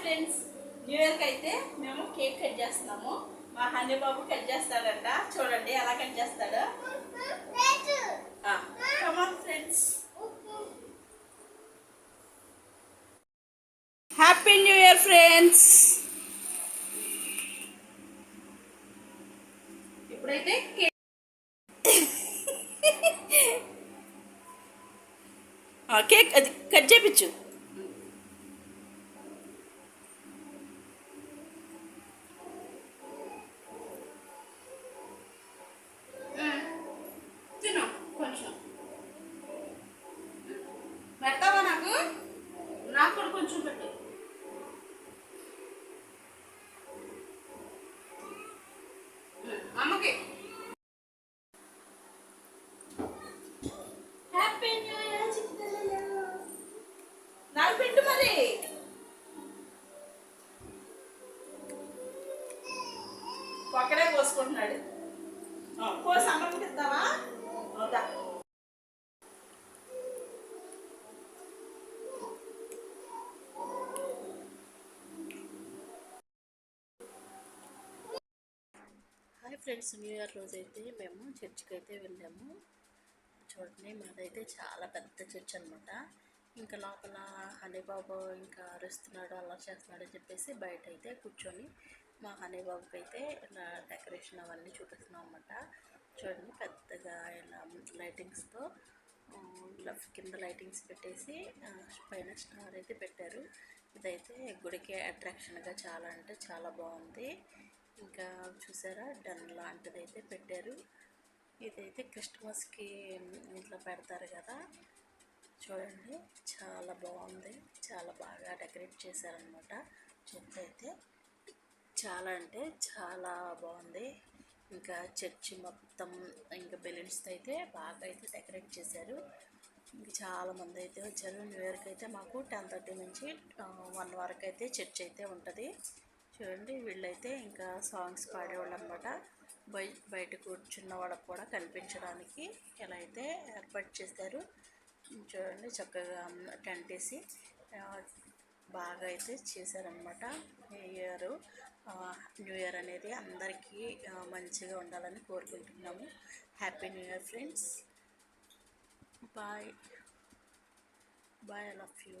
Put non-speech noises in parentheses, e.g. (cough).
Friends new ఇయర్కి అయితే మేము కేక్ కట్ చేస్తున్నాము. మా హనీ బాబు కట్ చేస్తాడంట. చూడండి ఎలా కట్ చేస్తాడో. Come on friends happy new year friends ఇప్పుడైతే కేక్ కేక్ (laughs) అది కట్ చేపించు తిను కొంచెం పెడతావా నాకు నాకు కూడా కొంచెం పెట్టు అమ్మకి. హ్యాపీ న్యూ నాకు పెట్టు మరి. పక్కనే కోసుకుంటున్నాడు ఫ్రెండ్స్ న్యూ ఇయర్ రోజు అయితే మేము చర్చికి అయితే వెళ్ళాము. చూడండి మాదైతే చాలా పెద్ద చర్చ్ అనమాట ఇంకా లోపల హనీబాబు ఇంకా అరుస్తున్నాడు అలా చేస్తున్నాడు అని చెప్పేసి బయట అయితే కూర్చొని మా హనీబాబుకి అయితే ఇలా డెకరేషన్ అవన్నీ చూపిస్తున్నాం అనమాట చూడండి పెద్దగా ఇలా లైటింగ్స్తో ఇలా కింద లైటింగ్స్ పెట్టేసి పైన స్టార్ అయితే పెట్టారు. ఇదైతే గుడికి అట్రాక్షన్గా చాలా అంటే చాలా బాగుంది. ఇంకా చూసారా? డన్ లాంటిది అయితే పెట్టారు. ఇదైతే క్రిస్మస్కి ఇంట్లో పెడతారు కదా. చూడండి చాలా బాగుంది. చాలా బాగా డెకరేట్ చేశారనమాట చెట్టు అయితే చాలా అంటే చాలా బాగుంది. ఇంకా చర్చి మొత్తం ఇంకా బెలూన్స్తో అయితే బాగా అయితే డెకరేట్ చేశారు. ఇంకా చాలా మంది అయితే వచ్చారు. న్యూ ఇయర్కి అయితే మాకు టెన్ థర్టీ నుంచి వన్ వరకు అయితే చర్చ్ అయితే ఉంటుంది. చూడండి వీళ్ళైతే ఇంకా సాంగ్స్ పాడేవాళ్ళు అనమాట బయ బయట కూర్చున్న వాళ్ళకు కూడా కనిపించడానికి ఇలా అయితే ఏర్పాటు చేశారు. చూడండి చక్కగా టెంట్ వేసి బాగా అయితే చేశారనమాట. న్యూ ఇయర్ న్యూ ఇయర్ అనేది అందరికీ మంచిగా ఉండాలని కోరుకుంటున్నాము. Happy new year friends bye bye I love you